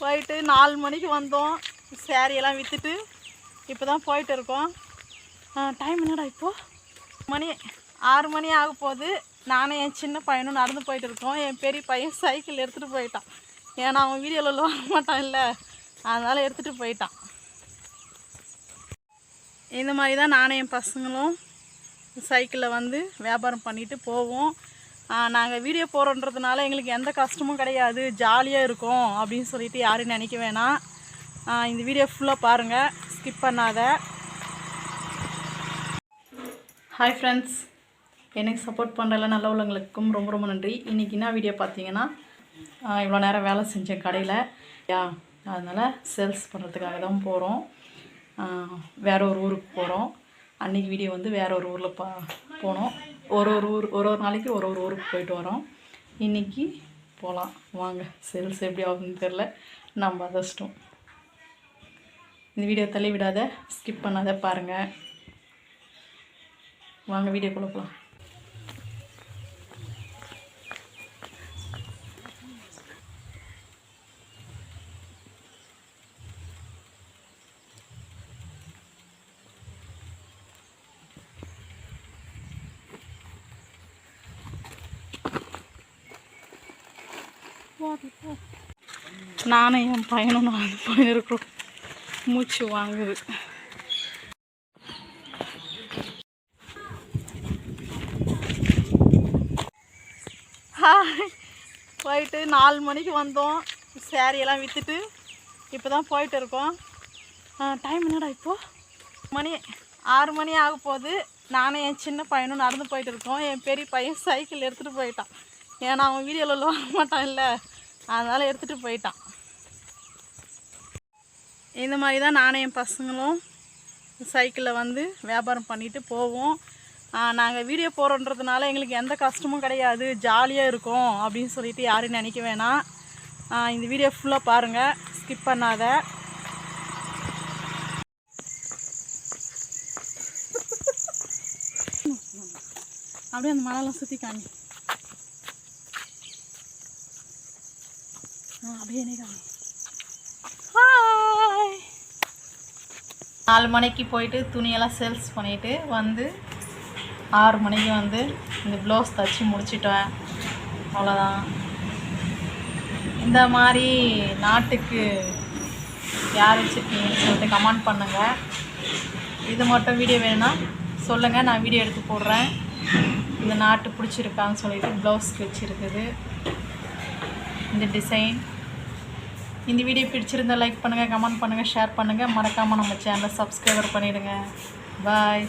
போயிட்டு நாலு மணிக்கு வந்தோம். சேரீயெல்லாம் விற்றுட்டு இப்போ தான் போயிட்டு இருக்கோம். டைம் என்னடா இப்போது மணி ஆறு மணி ஆக போகுது. நானும் என் சின்ன பையனும் நடந்து போயிட்டு இருக்கோம். என் பெரிய பையன் சைக்கிள் எடுத்துகிட்டு போயிட்டான். ஏன்னா அவன் வீடியோவில் வர மாட்டான் இல்லை. அதனால் எடுத்துகிட்டு போயிட்டான். இந்த மாதிரி தான் நானும் என் பசங்களும் சைக்கிளில் வந்து வியாபாரம் பண்ணிட்டு போவோம். நாங்கள் வீடியோ போகிறோன்றதுனால எங்களுக்கு எந்த கஷ்டமும் கிடையாது. ஜாலியாக இருக்கும் அப்படின்னு சொல்லிட்டு யாரும் நினைக்க வேணாம். இந்த வீடியோ ஃபுல்லாக பாருங்கள் ஸ்கிப் பண்ணாத. ஹாய் ஃப்ரெண்ட்ஸ் எனக்கு சப்போர்ட் பண்ணுறல நல்ல உள்ளவங்களுக்கும் ரொம்ப ரொம்ப நன்றி. இன்றைக்கி என்ன வீடியோ பார்த்தீங்கன்னா இவ்வளோ நேரம் வேலை செஞ்சேன் கடையில் யா அதனால் சேல்ஸ் பண்ணுறதுக்காக தான் போகிறோம் வேற ஒரு ஊருக்கு போகிறோம் அன்றைக்கி வீடியோ வந்து வேற ஒரு ஊரில் பா போனோம். ஒரு ஒரு ஊர் ஒரு ஒரு நாளைக்கு ஒரு ஒரு ஊருக்கு போயிட்டு வரோம். இன்றைக்கி போகலாம் வாங்க சேல்ஸ் எப்படி ஆகுதுன்னு தெரில நம்ம அதிர்ஷ்டம் இந்த வீடியோ தள்ளி விடாத ஸ்கிப் பண்ணாத பாருங்கள் வாங்க வீடியோக்குள்ளே போகலாம் நானும் என் பையனும் நான் பையன் இருக்கிறோம் மூச்சு வாங்குது. போயிட்டு நாலு மணிக்கு வந்தோம். சேரீயெல்லாம் விற்றுட்டு இப்போ தான் போயிட்டு இருக்கோம். டைம் என்னடா இப்போது மணி ஆறு மணி ஆக போகுது. நானும் என் சின்ன பையனும் நடந்து போயிட்டு இருக்கோம். என் பெரிய பையன் சைக்கிள் எடுத்துகிட்டு போயிட்டான். ஏன்னா அவன் வீடியோவில் வர மாட்டான் இல்லை. அதனால் எடுத்துகிட்டு போயிட்டான். இந்த மாதிரி தான் நானும் என் பசங்களும் சைக்கிளில் வந்து வியாபாரம் பண்ணிட்டு போவோம். நாங்கள் வீடியோ போகிறோன்றதுனால எங்களுக்கு எந்த கஷ்டமும் கிடையாது. ஜாலியாக இருக்கும் அப்படின்னு சொல்லிட்டு யாரும் நினைக்க வேணாம். இந்த வீடியோ ஃபுல்லாக பாருங்கள் ஸ்கிப் பண்ணாத. அப்படியே அந்த மலையெல்லாம் சுற்றி காமி ஆ, அப்படியே என்னை காமி ஹாய் நாலு மணிக்கு போயிட்டு துணியெல்லாம் சேல்ஸ் பண்ணிவிட்டு வந்து ஆறு மணிக்கு வந்து இந்த ப்ளவுஸ் தச்சு முடிச்சிட்டேன். அவ்வளோதான் இந்த மாதிரி நாட்டுக்கு யார் வச்சுருக்கீங்கன்னு சொல்லிட்டு கமெண்ட் பண்ணுங்கள் இது மட்டும் வீடியோ வேணும்னா சொல்லுங்கள் நான் வீடியோ எடுத்து போடுறேன். இந்த நாட்டு பிடிச்சிருக்கான்னு சொல்லிட்டு ப்ளவுஸ் வச்சுருக்குது. இந்த டிசைன் இந்த வீடியோ பிடிச்சிருந்தா லைக் பண்ணுங்கள் கமெண்ட் பண்ணுங்கள் ஷேர் பண்ணுங்கள் மறக்காமல் நம்ம சேனலை சப்ஸ்கிரைபர் பண்ணிவிடுங்க பாய்